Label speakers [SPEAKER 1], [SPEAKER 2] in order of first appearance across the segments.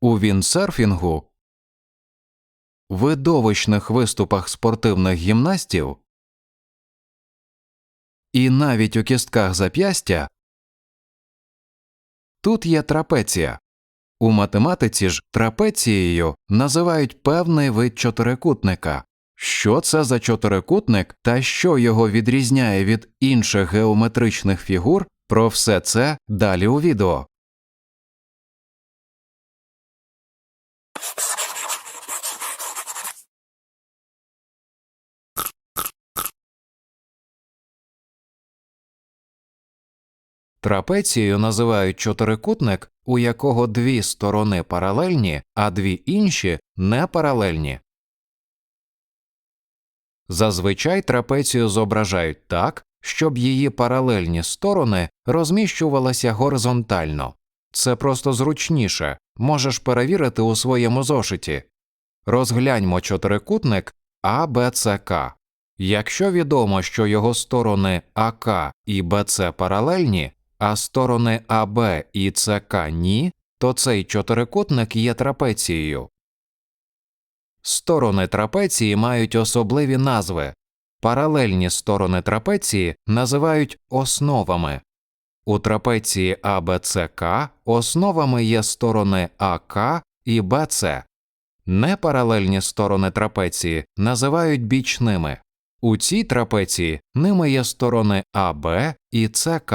[SPEAKER 1] У віндсерфінгу, видовищних виступах спортивних гімнастів і навіть у кістках зап'ястя тут є трапеція. У математиці ж трапецією називають певний вид чотирикутника. Що це за чотирикутник та що його відрізняє від інших геометричних фігур, про все це далі у відео. Трапецією називають чотирикутник, у якого дві сторони паралельні, а дві інші непаралельні. Зазвичай трапецію зображають так, щоб її паралельні сторони розміщувалися горизонтально. Це просто зручніше, можеш перевірити у своєму зошиті. Розгляньмо чотирикутник АБЦК. Якщо відомо, що його сторони АК і БЦ паралельні, а сторони АБ і ЦК ні, то цей чотирикутник є трапецією. Сторони трапеції мають особливі назви. Паралельні сторони трапеції називають основами. У трапеції АБЦК основами є сторони АК і БЦ. Непаралельні сторони трапеції називають бічними. У цій трапеції ними є сторони АБ і ЦК.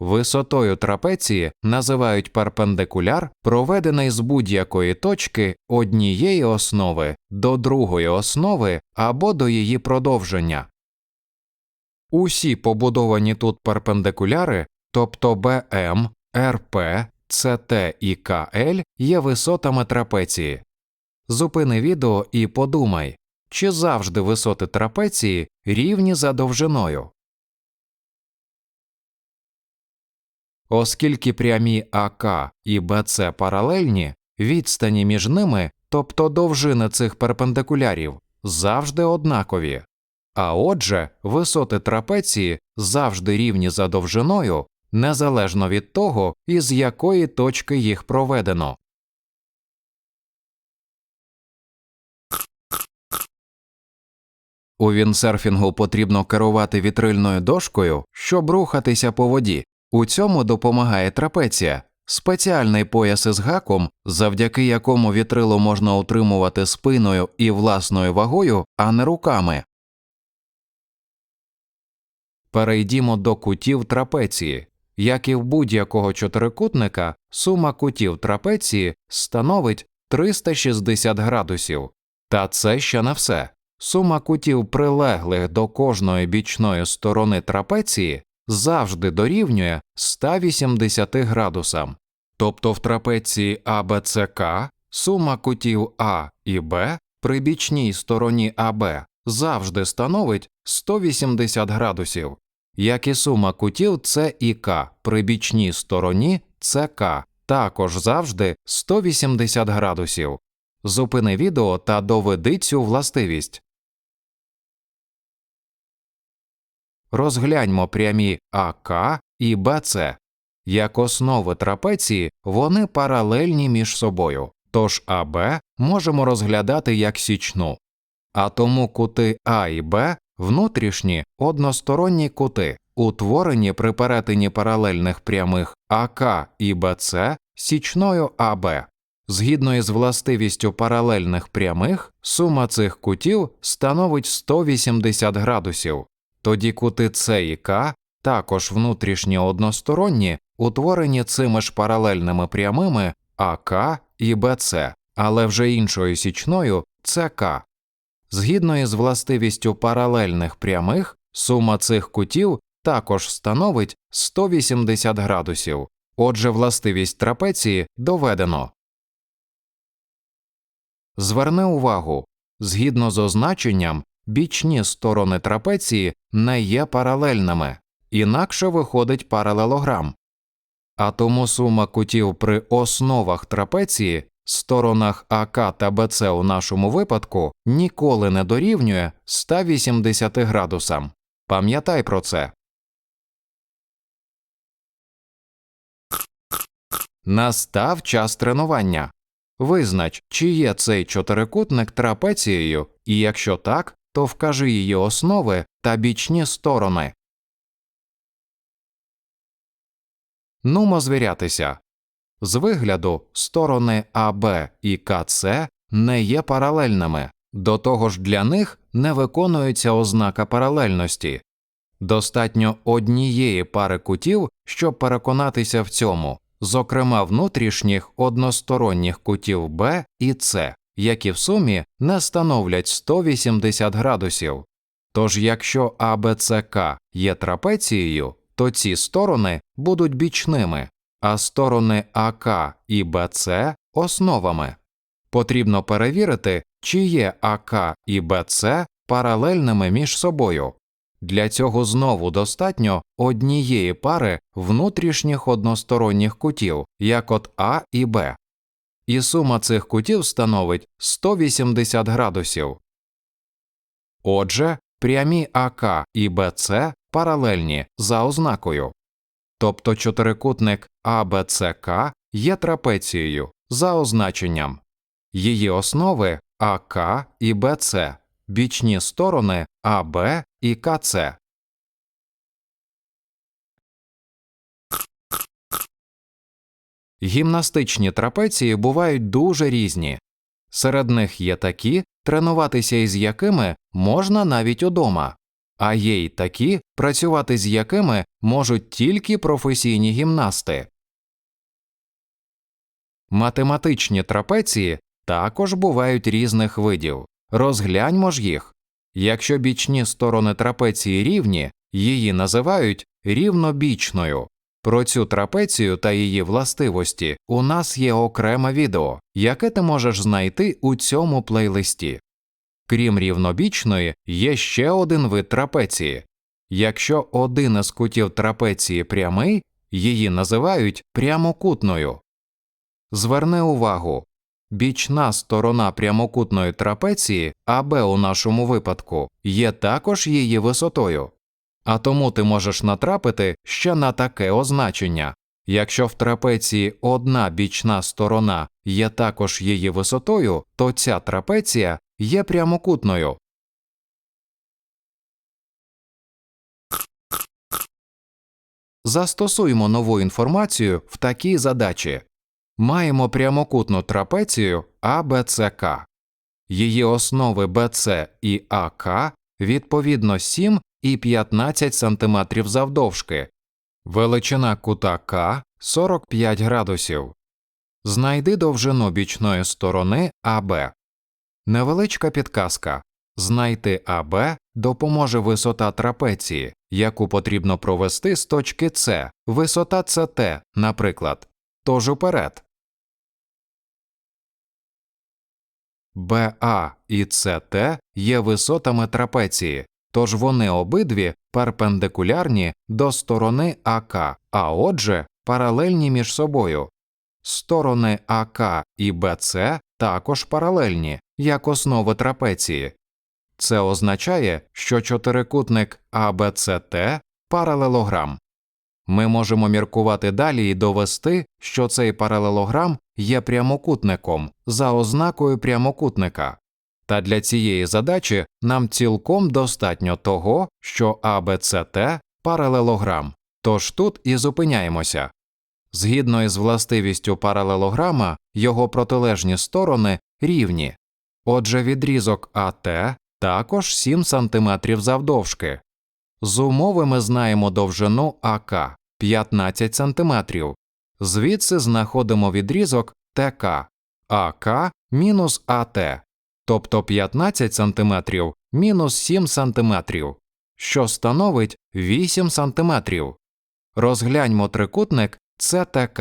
[SPEAKER 1] Висотою трапеції називають перпендикуляр, проведений з будь-якої точки однієї основи до другої основи або до її продовження. Усі побудовані тут перпендикуляри, тобто БМ, РП, ЦТ і КЛ є висотами трапеції. Зупини відео і подумай, чи завжди висоти трапеції рівні за довжиною. Оскільки прямі АК і БЦ паралельні, відстані між ними, тобто довжини цих перпендикулярів, завжди однакові, а отже, висоти трапеції завжди рівні за довжиною, незалежно від того, із якої точки їх проведено. У віндсерфінгу потрібно керувати вітрильною дошкою, щоб рухатися по воді. У цьому допомагає трапеція, спеціальний пояс із гаком, завдяки якому вітрило можна утримувати спиною і власною вагою, а не руками. Перейдімо до кутів трапеції. Як і в будь-якого чотирикутника, сума кутів трапеції становить 360 градусів. Та це ще не все. Сума кутів прилеглих до кожної бічної сторони трапеції завжди дорівнює 180 градусам. Тобто в трапеції АБЦК сума кутів А і Б при бічній стороні АБ завжди становить 180 градусів, як і сума кутів С і К при бічній стороні ЦК також завжди 180 градусів. Зупини відео та доведи цю властивість. Розгляньмо прямі АК і БЦ. Як основи трапеції вони паралельні між собою, тож АБ можемо розглядати як січну, а тому кути А і Б внутрішні односторонні кути, утворені при перетині паралельних прямих АК і БЦ січною АБ. Згідно із властивістю паралельних прямих, сума цих кутів становить 180 градусів, тоді кути С і К також внутрішні односторонні, утворені цими ж паралельними прямими АК і БЦ, але вже іншою січною ЦК. Згідно із властивістю паралельних прямих, сума цих кутів також становить 180 градусів. Отже, властивість трапеції доведено. Зверни увагу, згідно з означенням, бічні сторони трапеції не є паралельними, інакше виходить паралелограм. А тому сума кутів при основах трапеції, сторонах АК та БЦ у нашому випадку ніколи не дорівнює 180 градусам. Пам'ятай про це. Настав час тренування. Визнач, чи є цей чотирикутник трапецією, і якщо так, то вкажи її основи та бічні сторони. Нумо звірятися. З вигляду сторони АБ і КЦ не є паралельними, до того ж для них не виконується ознака паралельності. Достатньо однієї пари кутів, щоб переконатися в цьому, зокрема внутрішніх односторонніх кутів Б і С, які в сумі не становлять 180 градусів. Тож якщо АБЦК є трапецією, то ці сторони будуть бічними, а сторони АК і БЦ основами. Потрібно перевірити, чи є АК і БЦ паралельними між собою. Для цього знову достатньо однієї пари внутрішніх односторонніх кутів, як от А і Б. І сума цих кутів становить 180 градусів. Отже, прямі АК і БЦ паралельні за ознакою. Тобто чотирикутник АБЦК є трапецією за означенням. Її основи АК і БЦ, бічні сторони АБ і КЦ. Гімнастичні трапеції бувають дуже різні. Серед них є такі, тренуватися із якими можна навіть удома, а є й такі, працювати з якими можуть тільки професійні гімнасти. Математичні трапеції також бувають різних видів. Розгляньмо ж їх. Якщо бічні сторони трапеції рівні, її називають рівнобічною. Про цю трапецію та її властивості у нас є окреме відео, яке ти можеш знайти у цьому плейлисті. Крім рівнобічної, є ще один вид трапеції. Якщо один із кутів трапеції прямий, її називають прямокутною. Зверни увагу, бічна сторона прямокутної трапеції АБ у нашому випадку є також її висотою. А тому ти можеш натрапити ще на таке означення. Якщо в трапеції одна бічна сторона є також її висотою, то ця трапеція є прямокутною. Застосуємо нову інформацію в такій задачі. Маємо прямокутну трапецію АБЦК. Її основи BC і АК відповідно 7 і 15 см завдовжки. Величина кута К 45 градусів. Знайди довжину бічної сторони АБ. Невеличка підказка. Знайти АБ допоможе висота трапеції, яку потрібно провести з точки С, висота СТ, наприклад. Тож уперед. БА і СТ є висотами трапеції, тож вони обидві перпендикулярні до сторони АК, а отже, паралельні між собою. Сторони АК і БЦ також паралельні, як основи трапеції. Це означає, що чотирикутник АБЦТ паралелограм. Ми можемо міркувати далі і довести, що цей паралелограм є прямокутником за ознакою прямокутника. Та для цієї задачі нам цілком достатньо того, що АБЦТ паралелограм, тож тут і зупиняємося. Згідно із властивістю паралелограма, його протилежні сторони рівні. Отже, відрізок АТ також 7 см завдовжки. З умови ми знаємо довжину АК 15 см. Звідси знаходимо відрізок ТК АК мінус АТ, тобто 15 см мінус 7 см, що становить 8 см. Розгляньмо трикутник ЦТК.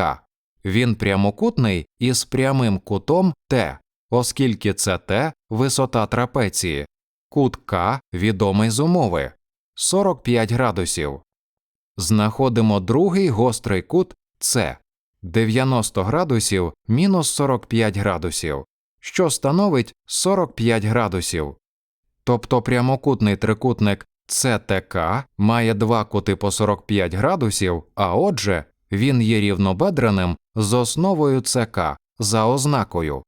[SPEAKER 1] Він прямокутний із прямим кутом Т, оскільки ЦТ висота трапеції, кут К відомий з умови 45 градусів. Знаходимо другий гострий кут С 90 градусів мінус 45 градусів, що становить 45 градусів. Тобто прямокутний трикутник ЦТК має два кути по 45 градусів, а отже, він є рівнобедреним з основою ЦК за ознакою.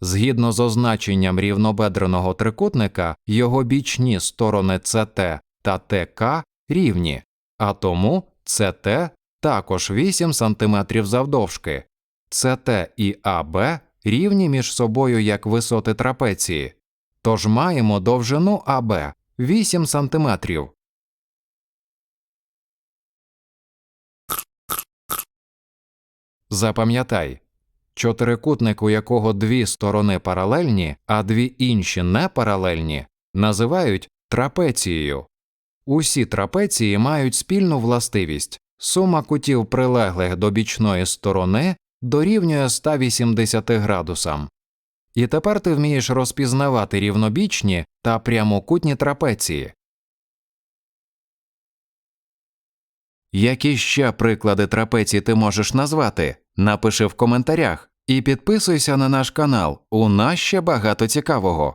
[SPEAKER 1] Згідно з означенням рівнобедреного трикутника, його бічні сторони ЦТ та ТК рівні, а тому ЦТ також 8 см завдовжки. ЦТ і АБ рівні між собою як висоти трапеції, тож маємо довжину АБ 8 см. Запам'ятай, чотирикутник, у якого дві сторони паралельні, а дві інші непаралельні, називають трапецією. Усі трапеції мають спільну властивість сума кутів прилеглих до бічної сторони дорівнює 180 градусам. І тепер ти вмієш розпізнавати рівнобічні та прямокутні трапеції. Які ще приклади трапецій ти можеш назвати? Напиши в коментарях і підписуйся на наш канал. У нас ще багато цікавого.